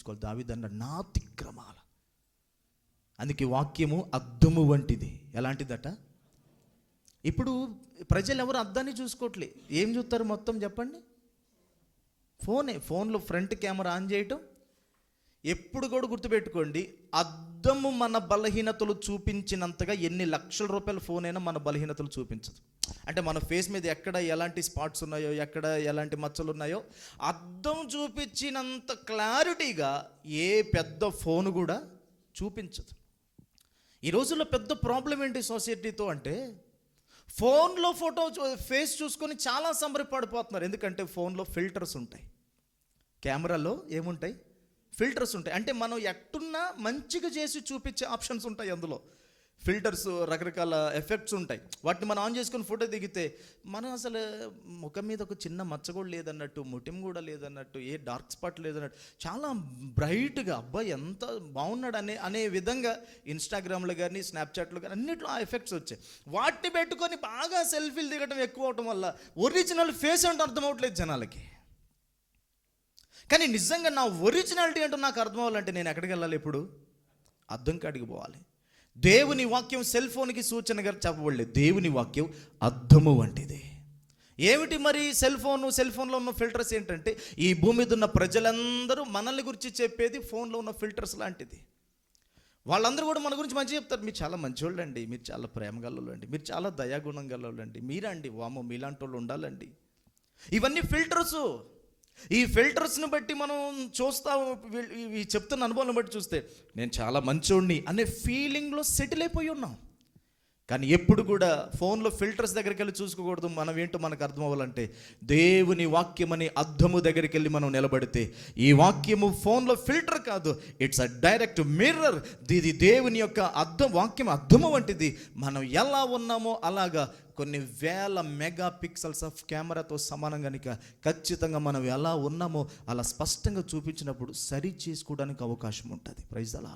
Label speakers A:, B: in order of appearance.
A: చూసుకోవాలి దావిదన్న నా అతిక్రమాల. అందుకే వాక్యము అద్దము వంటిది. ఎలాంటిదట? ఇప్పుడు ప్రజలు ఎవరు అద్దాన్ని చూసుకోవట్లే ఏం చూస్తారు మొత్తం చెప్పండి? ఫోనే ఫోన్లో ఫ్రంట్ కెమెరా ఆన్ చేయటం. ఎప్పుడు కూడా గుర్తుపెట్టుకోండి అద్దము మన బలహీనతలు చూపించినంతగా ఎన్ని లక్షల రూపాయల ఫోన్ అయినా మన బలహీనతలు చూపించదు. అంటే మన ఫేస్ మీద ఎక్కడ ఎలాంటి స్పాట్స్ ఉన్నాయో ఎక్కడ ఎలాంటి మచ్చలు ఉన్నాయో అర్థం చూపించినంత క్లారిటీగా ఏ పెద్ద ఫోన్ కూడా చూపించదు. ఈ రోజుల్లో పెద్ద ప్రాబ్లం ఏంటి సొసైటీతో అంటే ఫోన్లో ఫోటో ఫేస్ చూసుకొని చాలా సంబరపడిపోతున్నారు ఎందుకంటే ఫోన్లో ఫిల్టర్స్ ఉంటాయి. కెమెరాలో ఏముంటాయి? ఫిల్టర్స్ ఉంటాయి. అంటే మనం ఎట్టున్నా మంచిగా చేసి చూపించే ఆప్షన్స్ ఉంటాయి అందులో. ఫిల్టర్స్ రకరకాల ఎఫెక్ట్స్ ఉంటాయి. వాటిని మనం ఆన్ చేసుకుని ఫోటో దిగితే మనం అసలు ముఖం మీద ఒక చిన్న మచ్చ కూడా లేదన్నట్టు ముటిం కూడా లేదన్నట్టు ఏ డార్క్ స్పాట్ లేదన్నట్టు చాలా బ్రైట్గా అబ్బాయి ఎంత బాగున్నాడు అనే అనే విధంగా ఇన్స్టాగ్రామ్లో కానీ స్నాప్చాట్లో కానీ అన్నిట్లో ఆ ఎఫెక్ట్స్ వచ్చాయి. వాటిని పెట్టుకొని బాగా సెల్ఫీలు దిగడం ఎక్కువ అవటం వల్ల ఒరిజినల్ ఫేస్ అంటే అర్థం అవట్లేదు జనాలకి. కానీ నిజంగా నా ఒరిజినాలిటీ అంటే నాకు అర్థం అవ్వాలంటే నేను ఎక్కడికి వెళ్ళాలి ఇప్పుడు? అద్దం కాడికి పోవాలి. దేవుని వాక్యం సెల్ ఫోన్కి సూచనగా చెప్పబడలేదు. దేవుని వాక్యం అర్థము వంటిది. ఏమిటి మరి సెల్ ఫోన్? సెల్ ఫోన్లో ఉన్న ఫిల్టర్స్ ఏంటంటే ఈ భూమి మీద ఉన్న ప్రజలందరూ మనల్ని గురించి చెప్పేది ఫోన్లో ఉన్న ఫిల్టర్స్ లాంటిది. వాళ్ళందరూ కూడా మన గురించి మంచిగా చెప్తారు. మీరు చాలా మంచివాళ్ళు అండి మీరు చాలా ప్రేమ గల్లోళ్ళండి మీరు చాలా దయాగుణం గల్లోళ్ళండి మీరండి. వామో మీలాంటి వాళ్ళు ఉండాలండి. ఇవన్నీ ఫిల్టర్స్. ఈ ఫిల్టర్స్ని బట్టి మనం చూస్తా వీళ్ళు- చెప్తున్న అనుభవం బట్టి చూస్తే నేను చాలా మంచోడిని అనే ఫీలింగ్లో సెటిల్ అయిపోయి ఉన్నాం. కానీ ఎప్పుడు కూడా ఫోన్లో ఫిల్టర్స్ దగ్గరికి వెళ్ళి చూసుకోకూడదు. మనం ఏంటో మనకు అర్థం అవ్వాలంటే దేవుని వాక్యం అని అద్దము దగ్గరికి వెళ్ళి మనం నిలబడితే ఈ వాక్యము ఫోన్లో ఫిల్టర్ కాదు. ఇట్స్ అ డైరెక్ట్ మిర్రర్ ఇది దేవుని యొక్క అర్థం వాక్యం అర్థము వంటిది. మనం ఎలా ఉన్నామో అలాగా కొన్ని వేల మెగా పిక్సెల్స్ ఆఫ్ కెమెరాతో సమానం కనుక ఖచ్చితంగా మనం ఎలా ఉన్నామో అలా స్పష్టంగా చూపించినప్పుడు సరి చేసుకోవడానికి అవకాశం ఉంటుంది. ప్రైజ్ అలా